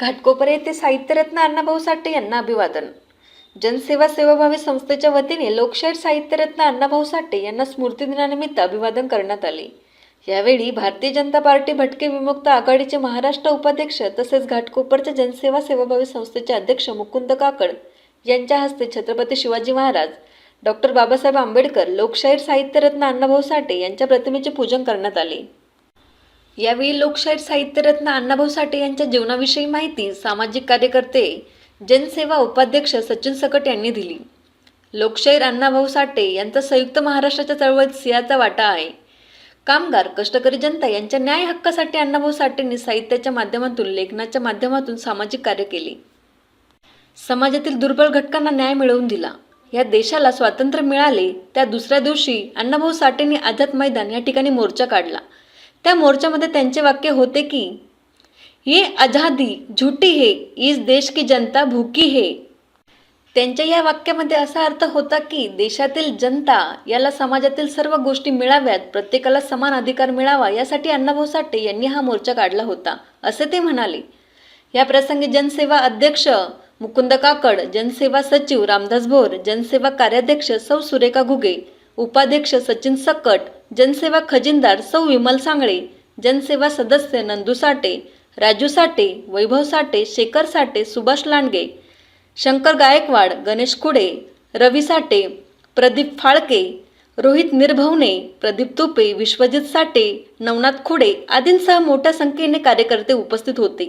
घाटकोपर येथे साहित्यरत्न अण्णाभाऊ साठे यांना अभिवादन. जनसेवा सेवाभावी संस्थेच्या वतीने लोकशाहीर साहित्यरत्न अण्णाभाऊ साठे यांना स्मृतिदिनानिमित्त अभिवादन करण्यात आले. यावेळी भारतीय जनता पार्टी भटके विमुक्त आघाडीचे महाराष्ट्र उपाध्यक्ष तसेच घाटकोपरच्या जनसेवा सेवाभावी संस्थेचे अध्यक्ष मुकुंद काकड यांच्या हस्ते छत्रपती शिवाजी महाराज डॉक्टर बाबासाहेब आंबेडकर लोकशाहीर साहित्यरत्न अण्णाभाऊ साठे यांच्या प्रतिमेचे पूजन करण्यात आले. यावेळी लोकशाहीर साहित्यरत्न अण्णाभाऊ साठे यांच्या जीवनाविषयी माहिती सामाजिक कार्यकर्ते जनसेवा उपाध्यक्ष सचिन सकट यांनी दिली. लोकशाहीर अण्णाभाऊ साठे यांचा संयुक्त महाराष्ट्राच्या चळवळीत सिंहाचा वाटा आहे. कामगार कष्टकरी जनता यांच्या न्याय हक्कासाठी अण्णाभाऊ साठेंनी साहित्याच्या माध्यमातून लेखनाच्या माध्यमातून सामाजिक कार्य केले. समाजातील दुर्बल घटकांना न्याय मिळवून दिला. या देशाला स्वातंत्र्य मिळाले त्या दुसऱ्या दिवशी अण्णाभाऊ साठेंनी आझाद मैदान या ठिकाणी मोर्चा काढला. त्या मोर्चामध्ये त्यांचे वाक्य होते की ये आझादी झुटी है इस देश की जनता भूकी है. त्यांच्या या वाक्यामध्ये असा अर्थ होता की देशातील जनता याला समाजातील सर्व गोष्टी मिळाव्यात प्रत्येकाला समान अधिकार मिळावा यासाठी अण्णाभाऊ साठे यांनी हा मोर्चा काढला होता असे ते म्हणाले. या प्रसंगी जनसेवा अध्यक्ष मुकुंद काकड जनसेवा सचिव रामदास भोर जनसेवा कार्याध्यक्ष सौ सुरेखा घुगे उपाध्यक्ष सचिन सकट जनसेवा खजिनदार सौ विमल सांगळे जनसेवा सदस्य नंदू साठे राजू साठे वैभव साठे शेखर साठे सुभाष लांडगे शंकर गायकवाड गणेश खुडे रवी साठे प्रदीप फाळके रोहित निर्भवने प्रदीप तुपे विश्वजित साठे नवनाथ खुडे आदींसह मोठ्या संख्येने कार्यकर्ते उपस्थित होते.